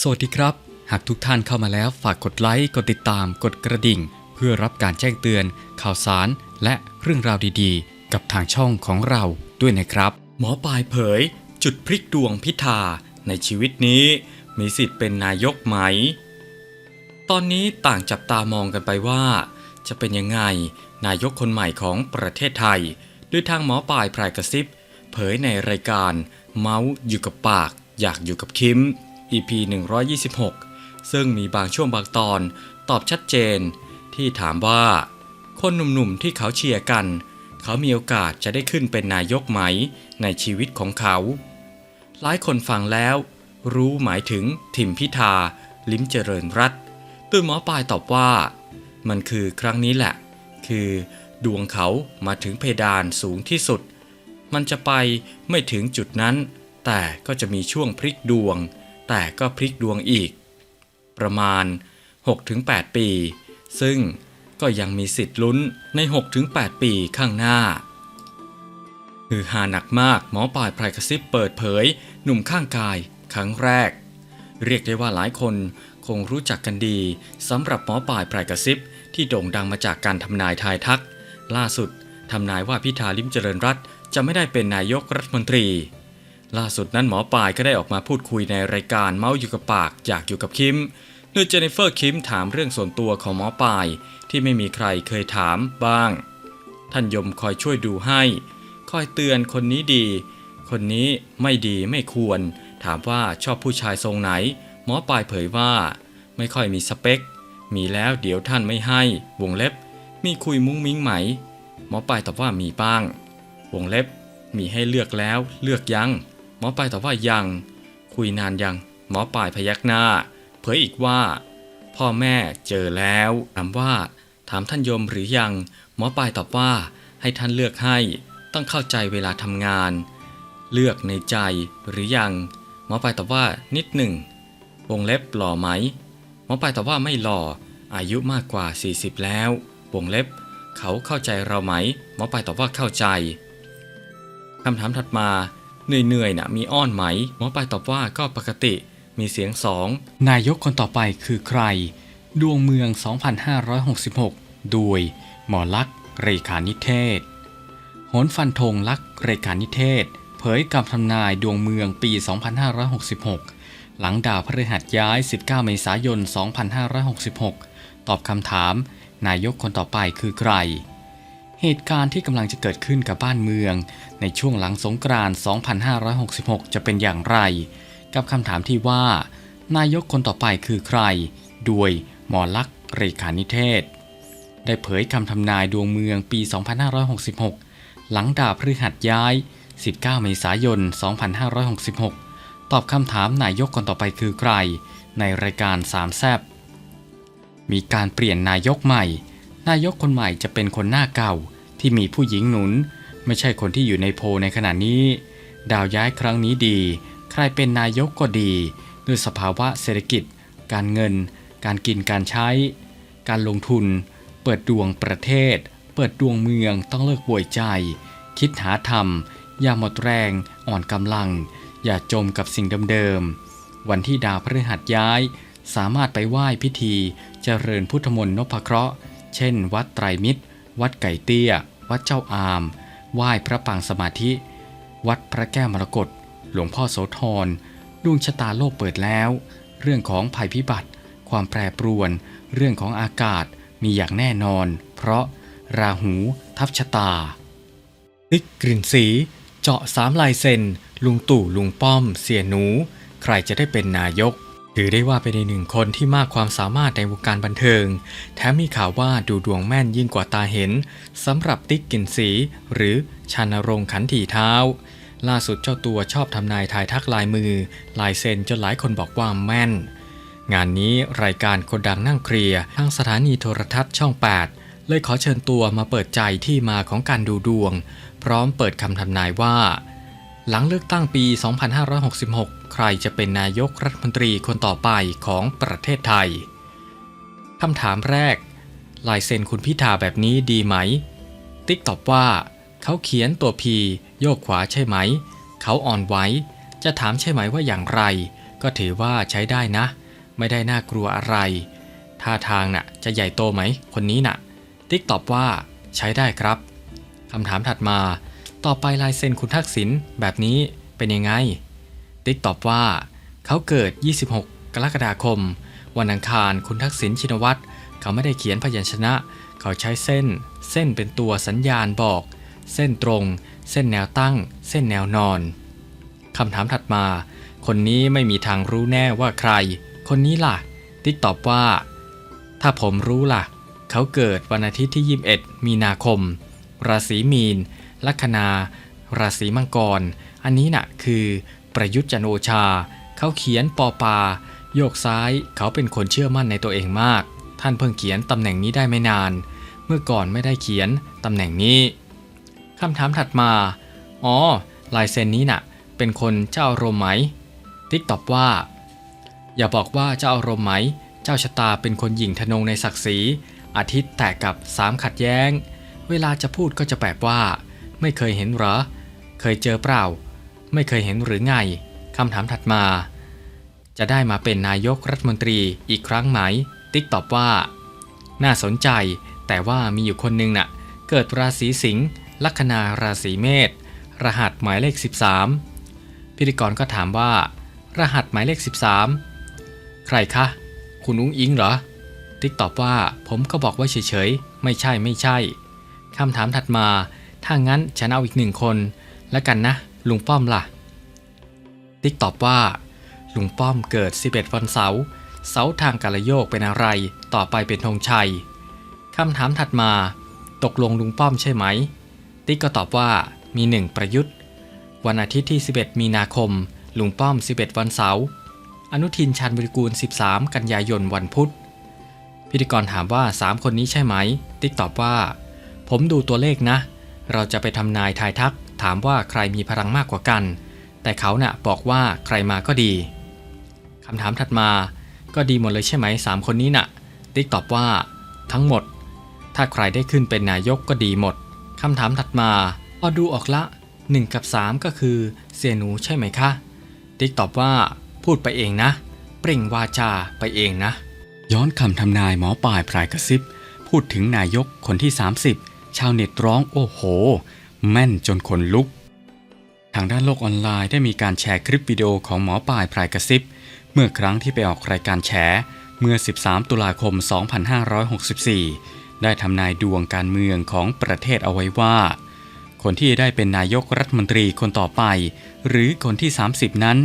สวัสดีครับ หากทุกท่านเข้ามาแล้วฝากกดไลค์ กดติดตาม กดกระดิ่ง เพื่อรับการแจ้งเตือน ข่าวสาร และเรื่องราวดีๆ กับทางช่องของเราด้วยนะครับ หมอปลายเผย จุดพลิกดวงพิธาในชีวิตนี้ มีสิทธิ์เป็นนายกไหม ตอนนี้ต่างจับตามองกันไปว่า จะเป็นยังไงนายกคนใหม่ของประเทศไทย ด้วยทางหมอปลายพรายกระซิบ เผยในรายการเมาส์อยู่กับปาก อยากอยู่กับคิม EP 126 ซึ่งมีบางช่วงบางตอนตอบชัดเจน ที่ถามว่า คนหนุ่มๆที่เขาเชียร์กัน เขามีโอกาสจะได้ขึ้นเป็นนายกไหมในชีวิตของเขา หลายคนฟังแล้ว รู้หมายถึงทิมพิธา ลิ้มเจริญรัตน์โดยหมอปลายตอบว่า มันคือครั้งนี้แหละ คือดวงเขามาถึงเพดานสูงที่สุด มันจะไปไม่ถึงจุดนั้น แต่ก็จะมีช่วงพลิกดวง แต่ก็พลิกดวงอีก ประมาณ 6-8 ปี ซึ่งก็ยังมีสิทธิ์ลุ้นใน 6-8 ปีข้างหน้าคือหาหนักมากหมอปลายไพรกระซิบเปิดเผย หนุ่มข้างกายครั้งแรก เรียกได้ว่าหลายคนคงรู้จักกันดีสำหรับหมอปลายไพรกระซิบที่โด่งดังมาจากการทำนายทายทัก ล่าสุดทำนายว่าพิธาลิมเจริญรัตจะไม่ได้เป็นนายกรัฐมนตรี ล่าสุดนั้นหมอปลายก็ได้ออกมาพูดคุยในรายการเมาส์อยู่กับปากอยากอยู่กับคิมโดยเจเนฟเฟอร์คิมถามเรื่องส่วนตัวของหมอปลายที่ไม่มีใครเคยถามบ้าง ท่านยมคอยช่วยดูให้ คอยเตือนคนนี้ดี คนนี้ไม่ดีไม่ควร ถามว่าชอบผู้ชายทรงไหน หมอปลายเผยว่า ไม่ค่อยมีสเปค มีแล้วเดี๋ยวท่านไม่ให้ วงเล็บ มีคุยมุ้งมิ้งไหม หมอปลายตอบว่ามีบ้าง วงเล็บ มีให้เลือกแล้วเลือกยัง มอปลายตอบว่ายัง คุยนานยัง หมอปลายพยักหน้า เผยอีกว่า พ่อแม่เจอแล้วถามว่า ถามท่านยมหรือยัง หมอปลายตอบว่า ให้ท่านเลือกให้ ต้องเข้าใจเวลาทำงาน เลือกในใจหรือยัง หมอปลายตอบว่านิดหนึ่ง วงเล็บหล่อไหม หมอปลายตอบว่าไม่หล่อ อายุมากกว่า 40 แล้ว วงเล็บ เขาเข้าใจเราไหม หมอปลายตอบว่าเข้าใจคำถามถัดมา เหนื่อยๆนะมีอ้อนไหม หมอปลายตอบว่าก็ปกติ มีเสียงสอง นายกคนต่อไปคือใคร ดวงเมือง 2566 โดย หมอลักษ์เรขานิเทศโหนฟันธงลักษ์เรขานิเทศ เผยกำทำนายดวงเมืองปี 2566 หลังดาวพฤหัสย้าย 19 เมษายน 2566 ตอบคำถาม นายกคนต่อไปคือใคร เหตุการณ์ที่กำลังจะเกิดขึ้นกับบ้านเมือง ในช่วงหลังสงกรานต์2566 จะเป็นอย่างไร กับคำถามที่ว่า นายกคนต่อไปคือใครด้วยหมอลักษ์เรขานิเทศ ได้เผยคำทำนายดวงเมืองปี 2566 หลังดาพฤหัสย้าย 19 เมษายน 2566 ตอบคำถามนายกคนต่อไปคือใคร ในรายการสามแซบมีการเปลี่ยนนายกใหม่ นายกคนใหม่จะเป็นคนหน้าเก่าที่มีผู้หญิงหนุน ไม่ใช่คนที่อยู่ในโพในขณะนี้ ดาวย้ายครั้งนี้ดี ใครเป็นนายกก็ดี ด้วยสภาวะเศรษฐกิจ การเงิน การกินการใช้ การลงทุน เปิดดวงประเทศ เปิดดวงเมืองต้องเลิกป่วยใจ คิดหาธรรม อย่าหมดแรง อ่อนกำลัง อย่าจมกับสิ่งเดิมๆวันที่ดาวพฤหัสย้าย สามารถไปไหว้พิธีเจริญพุทธมนต์นพเคราะห์ เช่น วัดไตรมิตร วัดไก่เตี้ย วัดเจ้าอาม ไหว้พระปางสมาธิ วัดพระแก้วมรกต หลวงพ่อโสธร ดวงชะตาโลกเปิดแล้ว เรื่องของภัยพิบัติ ความแปรปรวน เรื่องของอากาศมีอย่างแน่นอน เพราะราหูทับชะตาติ๊กกลิ่นสี เจาะสามลายเซ็น ลุงตู่ลุงป้อม เสียหนู ใครจะได้เป็นนายก ถือได้ว่าเป็นในหนึ่งคนที่มากความสามารถในวงการบันเทิง แถมมีข่าวว่าดูดวงแม่นยิ่งกว่าตาเห็นสำหรับติ๊กกลิ่นสี หรือชานรงขันถีเท้า ล่าสุดเจ้าตัวชอบทำนายทายทักลายมือ ลายเซ็นจนหลายคนบอกว่าแม่น งานนี้รายการคนดังนั่งเคลียร์ทางสถานีโทรทัศน์ช่อง 8 เลยขอเชิญตัวมาเปิดใจที่มาของการดูดวง พร้อมเปิดคำทำนายว่า หลังเลือกตั้งปี 2566 ใครจะเป็นนายกรัฐมนตรีคนต่อไปของประเทศไทย คำถามแรก ลายเซ็นคุณพิธาแบบนี้ดีไหม ติ๊กตอบว่า เขาเขียนตัวพีโยกขวาใช่ไหม เขาอ่อนไหวจะถามใช่ไหมว่าอย่างไร ก็ถือว่าใช้ได้นะ ไม่ได้น่ากลัวอะไร ท่าทางน่ะจะใหญ่โตไหม คนนี้น่ะ ติ๊กตอบว่า ใช้ได้ครับ คำถามถัดมา ต่อไปลายเซ็นคุณทักษิณแบบนี้เป็นยังไง ติ๊กตอบว่า เขาเกิด 26 กรกฎาคม วันอังคารคุณทักษิณชินวัตรเขาไม่ได้เขียนพยัญชนะ เขาใช้เส้น เส้นเป็นตัวสัญญาณบอก เส้นตรง เส้นแนวตั้ง เส้นแนวนอนคำถามถัดมา คนนี้ไม่มีทางรู้แน่ว่าใคร คนนี้ล่ะ ติ๊กตอบว่า ถ้าผมรู้ล่ะ เขาเกิดวันอาทิตย์ที่ 21 มีนาคม ราศีมีน ลัคนา ราศีมังกร อันนี้น่ะคือประยุทธ์จันโอชา เขาเขียนปอปา โยกซ้ายเขาเป็นคนเชื่อมั่นในตัวเองมาก ท่านเพิ่งเขียนตำแหน่งนี้ได้ไม่นาน เมื่อก่อนไม่ได้เขียนตำแหน่งนี้คำถามถัดมา อ๋อ ลายเซ็นนี้น่ะ เป็นคนเจ้าอารมณ์ไหม ติ๊กตอบว่า อย่าบอกว่าเจ้าอารมณ์ไหม เจ้าชะตาเป็นคนหยิ่งทนงในศักดิ์ศรีอาทิตย์แตกกับสามขัดแย้ง เวลาจะพูดก็จะแบบว่า ไม่เคยเห็นหรอ เคยเจอเปล่า ไม่เคยเห็นหรือไงคำถามถัดมา จะได้มาเป็นนายกรัฐมนตรีอีกครั้งไหม ติ๊กตอบว่า น่าสนใจ แต่ว่ามีอยู่คนหนึ่งน่ะ เกิดราศีสิงห์ลัคนาราศีเมษรหัสหมายเลข 13 พิธีกรก็ถามว่า รหัสหมายเลข 13 ใครคะ คุณอุ้งอิงเหรอ ติ๊กตอบว่าผมก็บอกว่าเฉยๆ ไม่ใช่ไม่ใช่คำถามถัดมา ถ้างั้นฉันเอาอีกหนึ่งคนแล้วกันนะ ลุงป้อมล่ะ ติ๊กตอบว่า ลุงป้อมเกิด 11 วันเสาร์เสาทางกาลโยกเป็นอะไร ต่อไปเป็นธงชัยคำถามถัดมา ตกลงลุงป้อมใช่ไหม ติ๊กก็ตอบว่ามีหนึ่งประยุทธ์ วันอาทิตย์ที่ 11 มีนาคม ลุงป้อม 11 วันเสาร์อนุทินชาญวิรกูล 13 กันยายนวันพุธ พิธีกรถามว่า 3 คนนี้ใช่ไหม ติ๊กตอบว่า ผมดูตัวเลขนะ เราจะไปทำนายทายทัก ถามว่าใครมีพลังมากกว่ากัน แต่เขาน่ะบอกว่าใครมาก็ดีคำถามถัดมา ก็ดีหมดเลยใช่ไหม3คนนี้น่ะติ๊กตอบว่า ทั้งหมด ถ้าใครได้ขึ้นเป็นนายกก็ดีหมดคำถามถัดมาพอดูออกละ 1 กับ 3 ก็คือเสียหนูใช่ไหมคะ ติ๊กตอบว่า พูดไปเองนะ เปล่งวาจาไปเองนะ ย้อนคำทำนายหมอปลายพรายกระซิบ พูดถึงนายกคนที่ 30 ชาวเน็ตร้องโอ้โห แม่นจนขนลุก ทางด้านโลกออนไลน์ได้มีการแชร์คลิปวิดีโอของหมอปลายพรายกระซิบ เมื่อครั้งที่ไปออกรายการแฉเมื่อ 13 ตุลาคม 2564 ได้ทำนายดวงการเมืองของประเทศเอาไว้ว่า คนที่ได้เป็นนายกรัฐมนตรีคนต่อไป หรือคนที่ 30 นั้น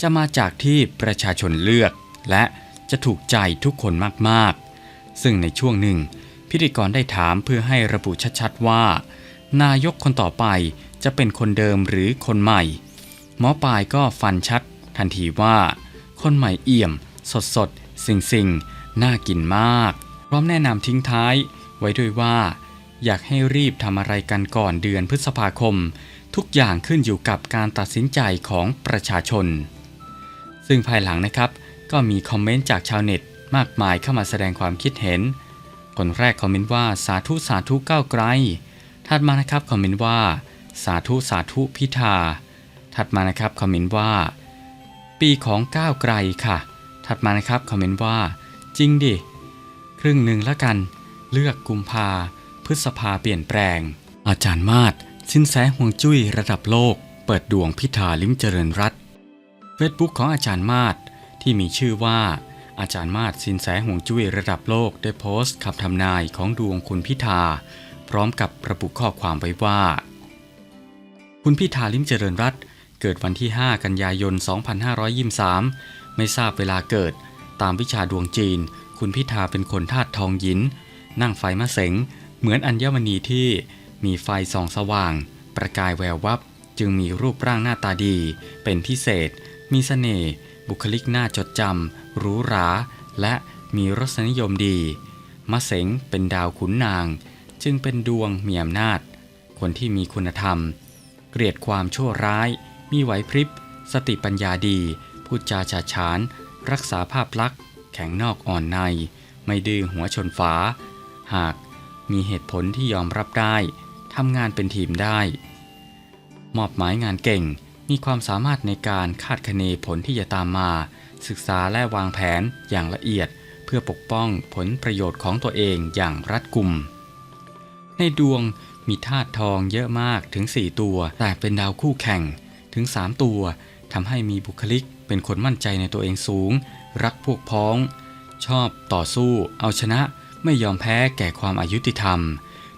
จะมาจากที่ประชาชนเลือก และจะถูกใจทุกคนมากๆ ซึ่งในช่วงหนึ่ง พิธีกรได้ถามเพื่อให้ระบุชัดๆว่า นายกคนต่อไปจะเป็นคนเดิมหรือคนใหม่ หมอปลายก็ฟันชัด ทันทีว่า คนใหม่เอี่ยม สดสดๆสิงสิงๆน่ากินมาก พร้อมแนะนำทิ้งท้าย ไว้ด้วยว่า อยากให้รีบทำอะไรกันก่อนเดือนพฤษภาคม ทุกอย่างขึ้นอยู่กับการตัดสินใจของประชาชน ซึ่งภายหลังนะครับ ก็มีคอมเมนต์จากชาวเน็ตมากมายเข้ามาแสดงความคิดเห็น คนแรกคอมเมนต์ว่าสาธุสาธุก้าวไกล ถัดมานะครับคอมเมนต์ว่า สาธุสาธุพิธา ถัดมานะครับคอมเมนต์ว่า ปีของก้าวไกลค่ะ ถัดมานะครับคอมเมนต์ว่า จริงดิ ครึ่งหนึ่งละกัน เลือกกุมภาพฤษภาเปลี่ยนแปลง อาจารย์มาศสินแสห่วงจุ้ยระดับโลก เปิดดวงพิธาลิ้มเจริญรัตเฟซบุ๊กของอาจารย์มาศที่มีชื่อว่า อาจารย์มาศสินแสห่วงจุ้ยระดับโลกได้โพสต์คำทำนายของดวงคุณพิธา พร้อมกับระบุข้อความไว้ว่า คุณพิธาลิมเจริญรัตเกิดวันที่ 5 กันยายน 2523 ไม่ทราบเวลาเกิด ตามวิชาดวงจีน คุณพิธาเป็นคนธาตุทองหยิน นั่งไฟมะเสง เหมือนอัญมณีที่มีไฟส่องสว่าง ประกายแวววับ จึงมีรูปร่างหน้าตาดี เป็นพิเศษ มีเสน่ห์ บุคลิกน่าจดจำ หรูหรา และมีรสนิยมดี มะเสงเป็นดาวขุนนาง จึงเป็นดวงมีอำนาจ คนที่มีคุณธรรม เกลียดความชั่วร้าย มีไหวพริบ สติปัญญาดี พูดจาฉาฉาน รักษาภาพลักษณ์ แข็งนอกอ่อนใน ไม่ดื้อหัวชนฝา หากมีเหตุผลที่ยอมรับได้ทำงานเป็นทีมได้ มอบหมายงานเก่งมีความสามารถในการคาดคะเนผลที่จะตามมา ศึกษาและวางแผนอย่างละเอียด เพื่อปกป้องผลประโยชน์ของตัวเองอย่างรัดกุม ในดวงมีธาตุทองเยอะมากถึง 4 ตัว แต่เป็นดาวคู่แข่งถึง 3 ตัวทำให้มีบุคลิกเป็นคนมั่นใจในตัวเองสูง รักพวกพ้อง ชอบต่อสู้ เอาชนะไม่ยอมแพ้แก่ความอายุติธรรม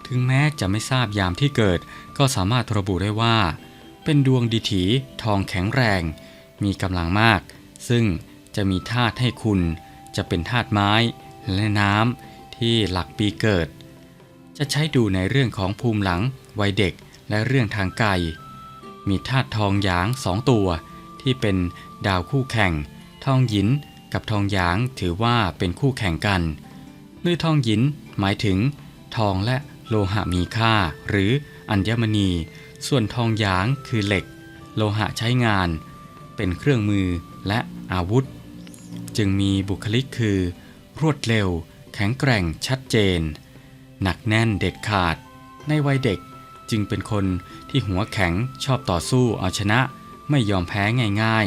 ถึงแม้จะไม่ทราบยามที่เกิด ก็สามารถระบุได้ว่า เป็นดวงดีถีทองแข็งแรง มีกำลังมาก ซึ่ง จะมีธาตุให้คุณจะเป็นธาตุไม้และน้ำที่หลักปีเกิด จะใช้ดูในเรื่องของภูมิหลังวัยเด็กและเรื่องทางไกลมีธาตุทองหยางสองตัวที่เป็นดาวคู่แข่ง ทองหยินกับทองหยางถือว่าเป็นคู่แข่งกันโดยทองหยินหมายถึง ทองและโลหะมีค่า หรืออัญมณี ส่วนทองหยางคือเหล็ก โลหะใช้งาน เป็นเครื่องมือและอาวุธ จึงมีบุคลิกคือ รวดเร็ว แข็งแกร่งชัดเจน หนักแน่นเด็ดขาด ในวัยเด็กจึงเป็นคนที่หัวแข็งชอบต่อสู้เอาชนะ ไม่ยอมแพ้ง่าย